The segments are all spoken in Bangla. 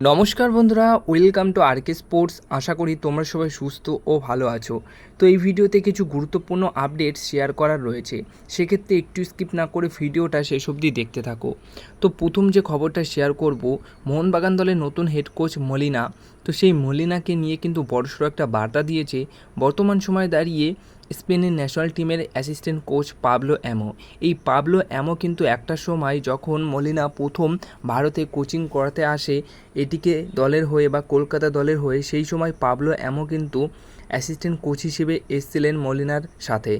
নমস্কার বন্ধুরা ওয়েলকাম টু আরকে স্পোর্টস আশা করি তোমরা সবাই সুস্থ ও ভালো আছো। তো এই ভিডিওতে কিছু গুরুত্বপূর্ণ আপডেট শেয়ার করার রয়েছে। সেক্ষেত্রে একটু স্কিপ না করে ভিডিওটা শেষ অবধি দেখতে থাকো। তো প্রথম যে খবরটা শেয়ার করব, মোহনবাগান দলের নতুন হেড কোচ মলিনা। তো সেই মলিনাকে নিয়ে কিন্তু বড়সড় একটা বার্তা দিয়েছে। বর্তমান সময়ে দাঁড়িয়ে স্পেনের ন্যাশনাল টিমের অ্যাসিস্ট্যান্ট কোচ পাবলো অ্যামো। এই পাবলো অ্যামো কিন্তু একটা সময় যখন মলিনা প্রথম ভারতে কোচিং করাতে আসে, এটিকে দলের হয়ে বা কলকাতা দলের হয়ে, সেই সময় পাবলো অ্যামো কিন্তু অ্যাসিস্ট্যান্ট কোচ হিসেবে এসছিলেন মলিনার সাথে।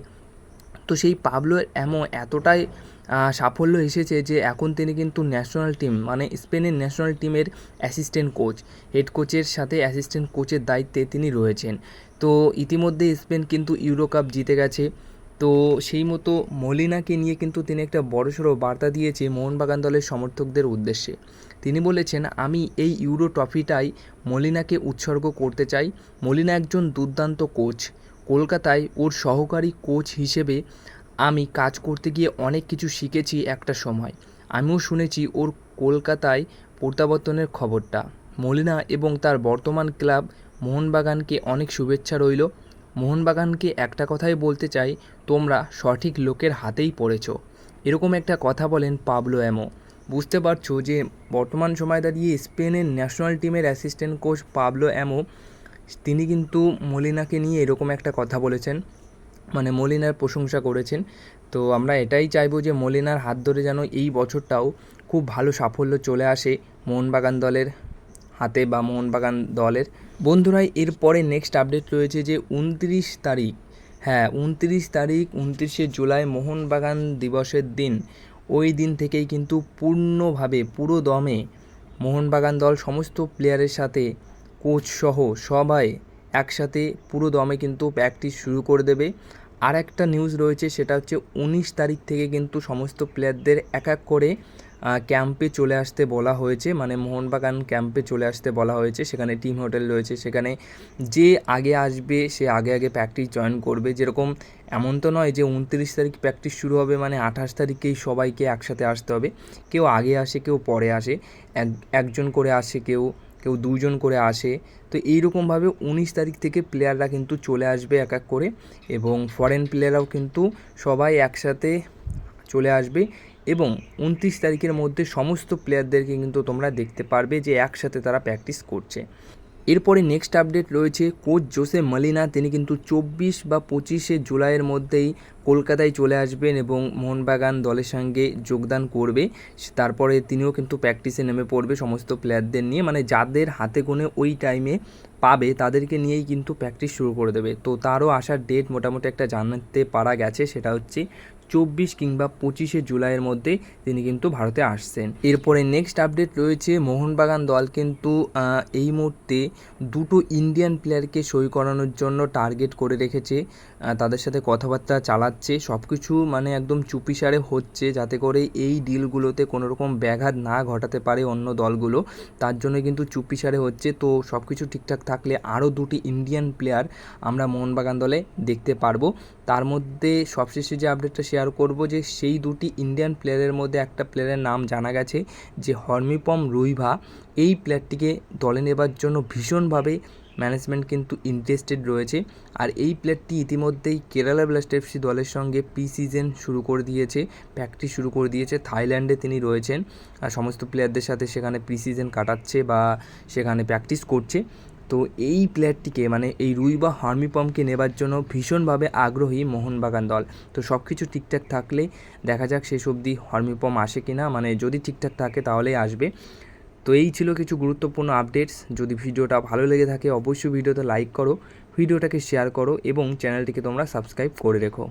তো সেই পাবলো অ্যামো এতটাই সাফল্য এসেছে যে এখন তিনি কিন্তু ন্যাশনাল টিম মানে স্পেনের ন্যাশনাল টিমের অ্যাসিস্ট্যান্ট কোচ হেড কোচের সাথে অ্যাসিস্ট্যান্ট কোচের দায়িত্বে তিনি রয়েছেন। তো ইতিমধ্যে স্পেন কিন্তু ইউরো কাপ জিতে গেছে। তো সেই মতো মলিনাকে নিয়ে কিন্তু তিনি একটা বড়সড় বার্তা দিয়েছে মোহনবাগান দলের সমর্থকদের উদ্দেশ্যে। তিনি বলেছেন, আমি এই ইউরো ট্রফিটাই মলিনাকে উৎসর্গ করতে চাই। মলিনা একজন দুর্দান্ত কোচ কলকাতায় ওর সহকারী কোচ হিসেবে আমি কাজ করতে গিয়ে অনেক কিছু শিখেছি একটা সময়। আমিও শুনেছি ওর কলকাতায় প্রত্যাবর্তনের খবরটা। মলিনা এবং তার বর্তমান ক্লাব মোহনবাগানকে অনেক শুভেচ্ছা রইল। মোহনবাগানকে একটা কথাই বলতে চাই, তোমরা সঠিক লোকের হাতেই পড়েছ। এরকম একটা কথা বলেন পাবলো অ্যামো বুঝতে পারছ যে বর্তমান সময় দাঁড়িয়ে স্পেনের ন্যাশনাল টিমের অ্যাসিস্ট্যান্ট কোচ পাবলো অ্যামো তিনি কিন্তু মলিনাকে নিয়ে এরকম একটা কথা বলেছেন। মানে মলিনার প্রশংসা করেছেন। তো আমরা এটাই চাইব যে মলিনার হাত ধরে যেন এই বছরটাও খুব ভালো সাফল্য চলে আসে মোহনবাগান দলের হাতে বা মোহনবাগান দলের। বন্ধুরা, এরপরে নেক্সট আপডেট রয়েছে যে উনত্রিশ তারিখ হ্যাঁ উনত্রিশ তারিখ, উনত্রিশে জুলাই মোহনবাগান দিবসের দিন। ওই দিন থেকেই কিন্তু পূর্ণভাবে, পুরো দমে মোহনবাগান দল সমস্ত প্লেয়ারের সাথে কোচ সহ সবাই একসাথে পুরো দমে কিন্তু প্র্যাকটিস শুরু করে দেবে। আর একটা নিউজ রয়েছে, সেটা হচ্ছে উনিশ তারিখ থেকে কিন্তু সমস্ত প্লেয়ারদের এক এক করে ক্যাম্পে চলে আসতে বলা হয়েছে। মানে মোহনবাগান ক্যাম্পে চলে আসতে বলা হয়েছে। সেখানে টিম হোটেল রয়েছে। সেখানে যে আগে আসবে, সে আগে আগে প্র্যাকটিস জয়েন করবে। যেরকম এমন তো নয় যে উনত্রিশ তারিখ প্র্যাকটিস শুরু হবে মানে আঠাশ তারিখেই সবাইকে একসাথে আসতে হবে। কেউ আগে আসে, কেউ পরে আসে। এক, একজন করে আসে কেউ কেউ দুজন করে আসে, তো এইরকমভাবে উনিশ তারিখ থেকে প্লেয়াররা কিন্তু চলে আসবে এক এক করে এবং ফরেন প্লেয়াররাও কিন্তু সবাই একসাথে চলে আসবে এবং উনত্রিশ তারিখের মধ্যে সমস্ত প্লেয়ারদেরকে কিন্তু তোমরা দেখতে পারবে যে একসাথে তারা প্র্যাকটিস করছে। এরপরে নেক্সট আপডেট রয়েছে কোচ জোসে মলিনা। তিনি কিন্তু চব্বিশ বা পঁচিশে জুলাইয়ের মধ্যেই কলকাতায় চলে আসবেন এবং মোহনবাগান দলের সঙ্গে যোগদান করবে। তারপরে তিনিও কিন্তু প্র্যাকটিসে নেমে পড়বে সমস্ত প্লেয়ারদের নিয়ে। মানে যাদের হাতে গোনে ওই টাইমে পাবে, তাদেরকে নিয়েই কিন্তু প্র্যাকটিস শুরু করে দেবে। তো তারও আসার ডেট মোটামুটি একটা জানাতে পারা গেছে, সেটা হচ্ছে চব্বিশ কিংবা পঁচিশে জুলাইয়ের মধ্যে তিনি কিন্তু ভারতে আসছেন। এরপরে নেক্সট আপডেট রয়েছে, মোহনবাগান দল কিন্তু এই মুহূর্তে দুটো ইন্ডিয়ান প্লেয়ারকে সই করানোর জন্য টার্গেট করে রেখেছে। তাদের সাথে কথাবার্তা চালাচ্ছে সব কিছু মানে একদম চুপিসারে হচ্ছে, যাতে করে এই ডিলগুলোতে কোনো রকম ব্যাঘাত না ঘটাতে পারে অন্য দলগুলো। তার জন্য কিন্তু চুপিসারে হচ্ছে। তো সব কিছু ঠিকঠাক থাকলে আরও দুটি ইন্ডিয়ান প্লেয়ার আমরা মোহনবাগান দলে দেখতে পারব। তার মধ্যে সবশেষে যে আপডেটটা শেয়ার করব যে সেই দুটি ইন্ডিয়ান প্লেয়ারের মধ্যে একটা প্লেয়ারের নাম জানা গেছে, যে হর্মিপম রুইভা এই প্লেয়ারটিকে দলে নেবার জন্য ভীষণভাবে ম্যানেজমেন্ট কিন্তু ইন্টারেস্টেড রয়েছে। আর এই প্লেয়ারটি ইতিমধ্যেই কেরালা ব্লাস্ট এফসি দলের সঙ্গে প্রি সিজন শুরু করে দিয়েছে প্র্যাকটিস শুরু করে দিয়েছে থাইল্যান্ডে তিনি রয়েছেন। আর সমস্ত প্লেয়ারদের সাথে সেখানে প্রি সিজন কাটাচ্ছে বা সেখানে প্র্যাকটিস করছে। তো এই প্লেয়ারটিকে মানে এই রুই বা হার্মিপমকে নেবার জন্য ভীষণভাবে আগ্রহী মোহনবাগান দল। তো সব কিছু ঠিকঠাক থাকলে দেখা যাক শেষ অবধি হর্মিপম আসে কি না মানে যদি ঠিকঠাক থাকে তাহলেই আসবে। তো এই ছিল কিছু গুরুত্বপূর্ণ আপডেটস। যদি ভিডিওটা ভালো লেগে থাকে অবশ্যই ভিডিওতে লাইক করো, ভিডিওটাকে শেয়ার করো এবং চ্যানেলটিকে তোমরা সাবস্ক্রাইব করে রেখো।